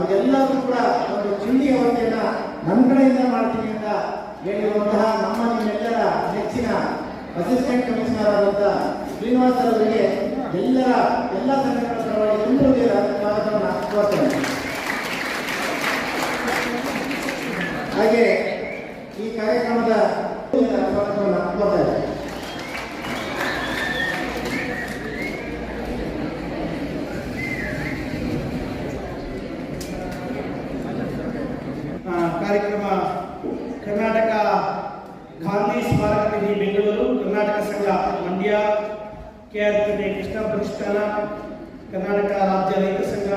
ಅವ್ರಿಗೆಲ್ಲರಿಗೂ ಕೂಡ ಒಂದು ಚಿಂಡಿ ಅವಧಿಯನ್ನ ನಮ್ಮ ಕಡೆಯಿಂದ ಮಾಡ್ತೀನಿ ಅಂತ ಹೇಳಿರುವಂತಹ ನಮ್ಮ ನಿಮ್ಮೆಲ್ಲರ ನೆಚ್ಚಿನ ಅಸಿಸ್ಟೆಂಟ್ ಕಮಿಷನರ್ ಆದಂತಹ ಶ್ರೀನಿವಾಸ್ ಅವರಿಗೆ ಎಲ್ಲರ ಎಲ್ಲ ಸಂಘಟನೆಗಳ ಪರವಾಗಿ ತುಂಬ ಹೃದಯದ ಸ್ವಾಗತವನ್ನು ಕೋರ್ತೇನೆ. ಹಾಗೆ ಈ ಕಾರ್ಯಕ್ರಮದ ಸ್ವಾಗತವನ್ನು ಕೋರ್ತಾ ಇದ್ದೇನೆ ಆ, ಕಾರ್ಯಕ್ರಮ ಕರ್ನಾಟಕ ಗಾಂಧಿ ಸ್ಮಾರಕ ನಿಧಿ ಬೆಂಗಳೂರು ಕರ್ನಾಟಕ ಸಂಘ ಮಂಡ್ಯ ಕೆಆರ್ಪೇಟೆ ಕೃಷ್ಣ ಪ್ರತಿಷ್ಠಾನ, ಕರ್ನಾಟಕ ರಾಜ್ಯ ರೈತ ಸಂಘ,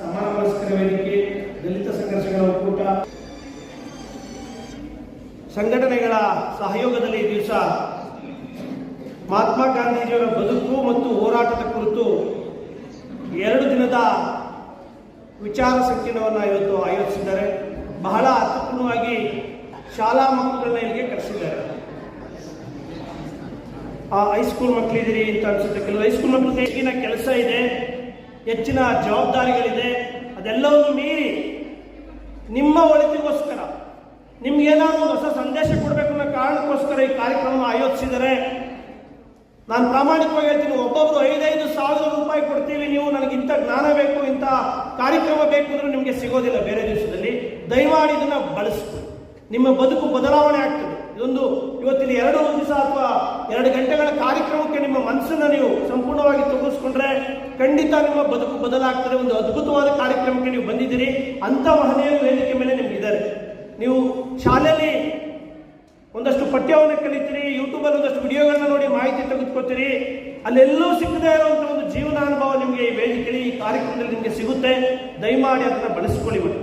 ಸಮಾನ ಮನಸ್ಕರ ವೇದಿಕೆ, ದಲಿತ ಸಂಘರ್ಷಗಳ ಒಕ್ಕೂಟ. ಸಂಘಟನೆಗಳ ಸಹಯೋಗದಲ್ಲಿ ದಿವಸ ಮಹಾತ್ಮ ಗಾಂಧೀಜಿಯವರ ಬದುಕು ಮತ್ತು ಹೋರಾಟದ ಕುರಿತು ಎರಡು ದಿನದ ವಿಚಾರ ಸಂಕಿರಣವನ್ನು ಇವತ್ತು ಬಹಳ ಅತ್ಯುತ್ತಮವಾಗಿ ಶಾಲಾ ಮಕ್ಕಳನ್ನ ಇಲ್ಲಿಗೆ ಕರೆಸಿದ್ದಾರೆ. ಆ ಹೈಸ್ಕೂಲ್ ಮಕ್ಕಳಿದ್ದೀರಿ ಅಂತ ಅನ್ಸುತ್ತೆ. ಕೆಲವು ಹೈಸ್ಕೂಲ್ ಮಕ್ಕಳಿಗೆ ಹೆಚ್ಚಿನ ಕೆಲಸ ಇದೆ, ಹೆಚ್ಚಿನ ಜವಾಬ್ದಾರಿಗಳಿದೆ, ಅದೆಲ್ಲವನ್ನು ಮೀರಿ ನಿಮ್ಮ ಒಳಿತಿಗೋಸ್ಕರ, ನಿಮ್ಗೇನಾದ್ರೂ ಹೊಸ ಸಂದೇಶ ಕೊಡಬೇಕು ಅನ್ನೋ ಕಾರಣಕ್ಕೋಸ್ಕರ ಈ ಕಾರ್ಯಕ್ರಮ ಆಯೋಜಿಸಿದರೆ, ನಾನು ಪ್ರಾಮಾಣಿಕವಾಗಿ ಹೇಳ್ತೀನಿ, ಒಬ್ಬೊಬ್ರು ಐದೈದು ಸಾವಿರ ರೂಪಾಯಿ ಕೊಡ್ತೀವಿ, ನೀವು ನನಗೆ ಇಂಥ ಜ್ಞಾನ ಬೇಕು, ಇಂಥ ಕಾರ್ಯಕ್ರಮ ಬೇಕು ಅಂದ್ರೆ ನಿಮಗೆ ಸಿಗೋದಿಲ್ಲ ಬೇರೆ ದಿವಸದಲ್ಲಿ. ದಯಮಾಡಿ ಇದನ್ನು ಬಳಸ್ಕೊಳ್ಳಿ. ನಿಮ್ಮ ಬದುಕು ಬದಲಾವಣೆ ಆಗ್ತದೆ. ಇದೊಂದು ಇವತ್ತಿನ ಎರಡು ದಿವಸ ಅಥವಾ ಎರಡು ಗಂಟೆಗಳ ಕಾರ್ಯಕ್ರಮಕ್ಕೆ ನಿಮ್ಮ ಮನಸ್ಸನ್ನು ನೀವು ಸಂಪೂರ್ಣವಾಗಿ ತೊಡಗಿಸ್ಕೊಂಡ್ರೆ ಖಂಡಿತ ನಿಮ್ಮ ಬದುಕು ಬದಲಾಗ್ತದೆ. ಒಂದು ಅದ್ಭುತವಾದ ಕಾರ್ಯಕ್ರಮಕ್ಕೆ ನೀವು ಬಂದಿದ್ದೀರಿ. ಅಂತ ಮಹನೀಯರು ವೇದಿಕೆ ಮೇಲೆ ನಿಮಗಿದ್ದಾರೆ ನೀವು ಶಾಲೆಯಲ್ಲಿ ಒಂದಷ್ಟು ಪಠ್ಯವನ್ನು ಕಲಿತೀರಿ ಯೂಟ್ಯೂಬಲ್ಲಿ ಒಂದಷ್ಟು ವಿಡಿಯೋಗಳನ್ನ ನೋಡಿ ಮಾಹಿತಿ ತೆಗೆದುಕೊತೀರಿ. ಅಲ್ಲೆಲ್ಲೂ ಸಿಕ್ಕದೇ ಇರುವಂಥ ಒಂದು ಜೀವನ ಅನುಭವ ನಿಮಗೆ ಈ ವೇದಿಕೆಯಲ್ಲಿ, ಈ ಕಾರ್ಯಕ್ರಮದಲ್ಲಿ ನಿಮಗೆ ಸಿಗುತ್ತೆ. ದಯಮಾಡಿ ಅದನ್ನು ಬಳಸ್ಕೊಳ್ಳಿ ಬಿಡಿ.